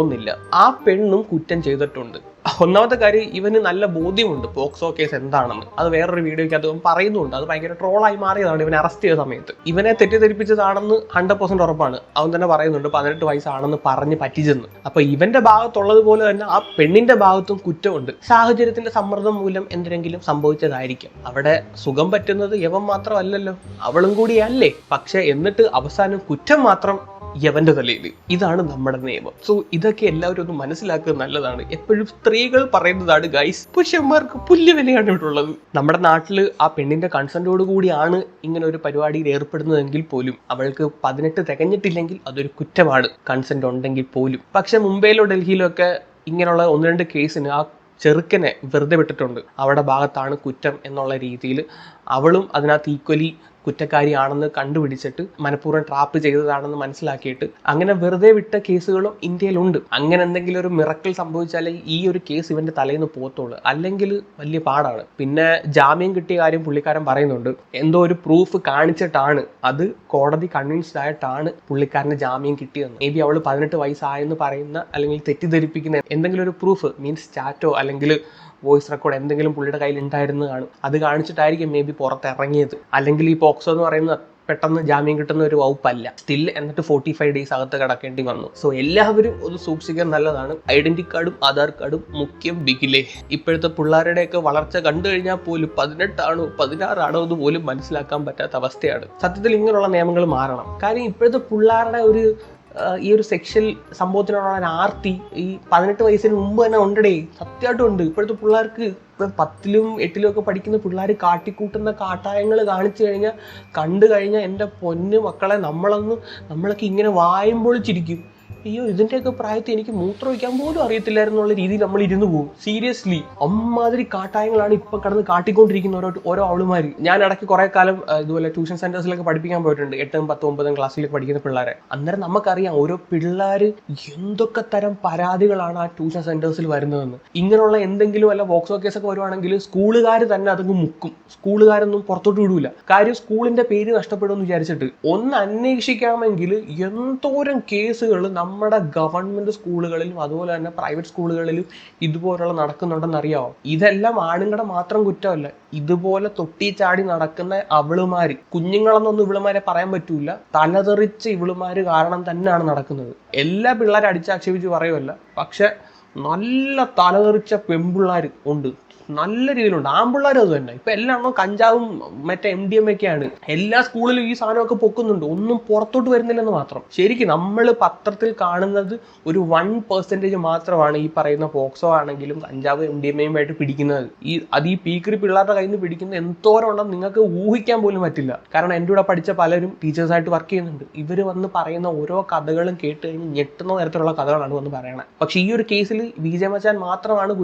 ഒന്നില്ല ആ പെണ്ണും കുറ്റം ചെയ്തിട്ടുണ്ട്. ഒന്നാമത്തെ കാര്യം ഇവന് നല്ല ബോധ്യമുണ്ട് പോക്സോ കേസ് എന്താണെന്ന്. അത് വേറൊരു വീഡിയോയ്ക്ക് അത് പറയുന്നുണ്ട്. അത് ഭയങ്കര ട്രോളായി മാറിയതാണ് ഇവനെ അറസ്റ്റ് ചെയ്ത സമയത്ത്. ഇവനെ തെറ്റിദ്ധരിപ്പിച്ചതാണെന്ന് ഹൺഡ്രഡ് പെർസെന്റ് ഉറപ്പാണ്. അവൻ തന്നെ പറയുന്നുണ്ട് പതിനെട്ട് വയസ്സാണെന്ന് പറഞ്ഞ് പറ്റിച്ചെന്ന്. അപ്പൊ ഇവന്റെ ഭാഗത്തുള്ളത് പോലെ തന്നെ ആ പെണ്ണിന്റെ ഭാഗത്തും കുറ്റമുണ്ട്. സാഹചര്യത്തിന്റെ സമ്മർദ്ദം മൂലം എന്തിനെങ്കിലും സംഭവിച്ചതായിരിക്കും. അവിടെ സുഖം പറ്റുന്നത് ഇവൻ മാത്രമല്ലല്ലോ. അവളും കൂടിയല്ലേ. പക്ഷെ എന്നിട്ട് അവസാനം കുറ്റം മാത്രം യവന്റെ തലയിൽ. ഇതാണ് നമ്മുടെ നിയമം. സോ ഇതൊക്കെ എല്ലാവരും ഒന്ന് മനസ്സിലാക്കുക നല്ലതാണ്. എപ്പോഴും സ്ത്രീകൾ പറയുന്നതാണ് ഗൈസ് പുരുഷന്മാർക്ക് പുല്ല് വിലയാണ് ഇവിടെ ഉള്ളത്. നമ്മുടെ നാട്ടിൽ ആ പെണ്ണിന്റെ കൺസെന്റോട് കൂടിയാണ് ഇങ്ങനെ ഒരു പരിപാടിയിൽ ഏർപ്പെടുന്നതെങ്കിൽ പോലും അവൾക്ക് പതിനെട്ട് തികഞ്ഞിട്ടില്ലെങ്കിൽ അതൊരു കുറ്റമാണ്. കൺസെന്റ് ഉണ്ടെങ്കിൽ പോലും. പക്ഷെ മുംബൈയിലോ ഡൽഹിയിലോ ഒക്കെ ഇങ്ങനെയുള്ള ഒന്ന് രണ്ട് കേസിന് ആ ചെറുക്കനെ വെറുതെ വിട്ടിട്ടുണ്ട്. അവരുടെ ഭാഗത്താണ് കുറ്റം എന്നുള്ള രീതിയിൽ അവളും അതിനകത്ത് ഈക്വലി കുറ്റക്കാരിയാണെന്ന് കണ്ടുപിടിച്ചിട്ട് മനഃപൂർവം ട്രാപ്പ് ചെയ്തതാണെന്ന് മനസ്സിലാക്കിയിട്ട് അങ്ങനെ വെറുതെ വിട്ട കേസുകളും ഇന്ത്യയിലുണ്ട്. അങ്ങനെ എന്തെങ്കിലും ഒരു മിറക്കിൾ സംഭവിച്ചാലേ ഈ ഒരു കേസ് ഇവന്റെ തലേന്ന് പോത്തുള്ളൂ അല്ലെങ്കിൽ വലിയ പാടാണ്. പിന്നെ ജാമ്യം കിട്ടിയ കാര്യം പുള്ളിക്കാരൻ പറയുന്നുണ്ട്. എന്തോ ഒരു പ്രൂഫ് കാണിച്ചിട്ടാണ്. അത് കോടതി കൺവിൻസ്ഡ് ആയിട്ടാണ് പുള്ളിക്കാരന് ജാമ്യം കിട്ടിയതെന്ന്. മേ ബി അവൾ പതിനെട്ട് വയസ്സായെന്ന് പറയുന്ന അല്ലെങ്കിൽ തെറ്റിദ്ധരിപ്പിക്കുന്ന എന്തെങ്കിലും ഒരു പ്രൂഫ് മീൻസ് ചാറ്റോ അല്ലെങ്കിൽ വോയിസ് റെക്കോർഡ് എന്തെങ്കിലും പുള്ളിയുടെ കയ്യിൽ ഉണ്ടായിരുന്നു കാണും. അത് കാണിച്ചിട്ടായിരിക്കും മേ ബി പുറത്തിറങ്ങിയത്. അല്ലെങ്കിൽ ഈ പോക്സോ എന്ന് പറയുന്ന പെട്ടെന്ന് ജാമ്യം കിട്ടുന്ന ഒരു വകുപ്പല്ല. സ്റ്റിൽ എന്നിട്ട് ഫോർട്ടി ഫൈവ് ഡേയ്സ് അകത്ത് കിടക്കേണ്ടി വന്നു. സോ എല്ലാവരും ഒന്ന് സൂക്ഷിക്കാൻ നല്ലതാണ്. ഐഡന്റി കാർഡും ആധാർ കാർഡും മുഖ്യം ബിഗിലേ. ഇപ്പോഴത്തെ പിള്ളേരുടെയൊക്കെ വളർച്ച കണ്ടു കഴിഞ്ഞാൽ പോലും പതിനെട്ടാണോ പതിനാറാണോ എന്ന് പോലും മനസ്സിലാക്കാൻ പറ്റാത്ത അവസ്ഥയാണ്. സത്യത്തിൽ ഇങ്ങനെയുള്ള നിയമങ്ങൾ മാറണം. കാര്യം ഇപ്പോഴത്തെ പിള്ളേരുടെ ഒരു ഈ ഒരു സെക്ഷൽ സംഭവത്തിനോടുള്ള ആർത്തി. ഈ പതിനെട്ട് വയസ്സിന് മുമ്പ് തന്നെ ഉണ്ടടേ സത്യമായിട്ടും ഉണ്ട്. ഇപ്പോഴത്തെ പിള്ളേർക്ക് പത്തിലും എട്ടിലും ഒക്കെ പഠിക്കുന്ന പിള്ളേർ കാട്ടിക്കൂട്ടുന്ന കാട്ടായങ്ങൾ കാണിച്ചു കഴിഞ്ഞാൽ കണ്ടു കഴിഞ്ഞാൽ എന്റെ പൊന്ന് മക്കളെ നമ്മളൊന്ന് നമ്മളൊക്കെ ഇങ്ങനെ വായുമ്പോൾ ചിരിക്കും. അയ്യോ ഇതിന്റെയൊക്കെ പ്രായത്തിൽ എനിക്ക് മൂത്രം ഒഴിക്കാൻ പോലും അറിയത്തില്ലായിരുന്നുള്ള രീതിയിൽ നമ്മൾ ഇരുന്ന് പോകും. സീരിയസ്ലി അമ്മാതിരി കാട്ടായങ്ങളാണ് ഇപ്പൊ കടന്ന് കാട്ടിക്കൊണ്ടിരിക്കുന്ന ഓരോ ഓരോ ആളുമാർ ഞാൻ ഇടയ്ക്ക് കുറേ കാലം ഇതുപോലെ ട്യൂഷൻ സെന്റേഴ്സിലൊക്കെ പഠിപ്പിക്കാൻ പോയിട്ടുണ്ട്. എട്ടും പത്തും ഒമ്പതും ക്ലാസ്സിലൊക്കെ പഠിക്കുന്ന പിള്ളേരെ. അന്നേരം നമുക്കറിയാം ഓരോ പിള്ളേർ എന്തൊക്കെ തരം പരാതികളാണ് ആ ട്യൂഷൻ സെന്റേഴ്സിൽ വരുന്നതെന്ന്. ഇങ്ങനെയുള്ള എന്തെങ്കിലും വല്ല വോക്സോ കേസൊക്കെ വരുവാണെങ്കിൽ സ്കൂളുകാർ തന്നെ അതങ്ങ് മുക്കും. സ്കൂളുകാരൊന്നും പുറത്തോട്ട് വിടൂല. കാര്യം സ്കൂളിന്റെ പേര് നഷ്ടപ്പെടുമെന്ന് വിചാരിച്ചിട്ട് ഒന്ന് അന്വേഷിക്കാമെങ്കിൽ എന്തോരം കേസുകൾ നമ്മുടെ ഗവൺമെന്റ് സ്കൂളുകളിലും അതുപോലെ തന്നെ പ്രൈവറ്റ് സ്കൂളുകളിലും ഇതുപോലുള്ള നടക്കുന്നുണ്ടെന്ന് അറിയാമോ ഇതെല്ലാം ആണുങ്ങളുടെ മാത്രം കുറ്റമല്ല. ഇതുപോലെ തൊട്ടി ചാടി നടക്കുന്ന അവളുമാര് കുഞ്ഞുങ്ങളെന്നൊന്നും ഇവളുമാരെ പറയാൻ പറ്റൂല. തലതെറിച്ച് ഇവളുമാര് കാരണം തന്നെയാണ് നടക്കുന്നത്. എല്ലാ പിള്ളേരും അടിച്ചാക്ഷേപിച്ച് പറയുമല്ല പക്ഷെ നല്ല തലതെറിച്ച പെൺപിള്ളേർ ഉണ്ട്. നല്ല രീതിയിലുണ്ട്. ആൺപിള്ളേരും അത് തന്നെ. ഇപ്പൊ എല്ലാം കഞ്ചാവും മറ്റേ എം ഡി എം ഒക്കെയാണ്. എല്ലാ സ്കൂളിലും ഈ സാധനമൊക്കെ പൊക്കുന്നുണ്ട്. ഒന്നും പുറത്തോട്ട് വരുന്നില്ലെന്ന് മാത്രം. ശരിക്കും നമ്മൾ പത്രത്തിൽ കാണുന്നത് ഒരു വൺ പെർസെന്റേജ് മാത്രമാണ് ഈ പറയുന്ന പോക്സോ ആണെങ്കിലും കഞ്ചാവ് എം ഡി എം എയും ആയിട്ട് പിടിക്കുന്നത്. ഈ അത് ഈ പീക്കറി പിള്ളേരുടെ കയ്യിൽ നിന്ന് പിടിക്കുന്ന എന്തോരം ഉണ്ടെന്ന് നിങ്ങൾക്ക് ഊഹിക്കാൻ പോലും പറ്റില്ല. കാരണം എന്റെ കൂടെ പഠിച്ച പലരും ടീച്ചേഴ്സായിട്ട് വർക്ക് ചെയ്യുന്നുണ്ട്. ഇവർ വന്ന് പറയുന്ന ഓരോ കഥകളും കേട്ട് കഴിഞ്ഞ് ഞെട്ടുന്ന തരത്തിലുള്ള കഥകളാണ് വന്ന് പറയണത് പക്ഷേ ഈ ഒരു കേസിൽ വിജയമച്ചാൻ മാത്രമാണ്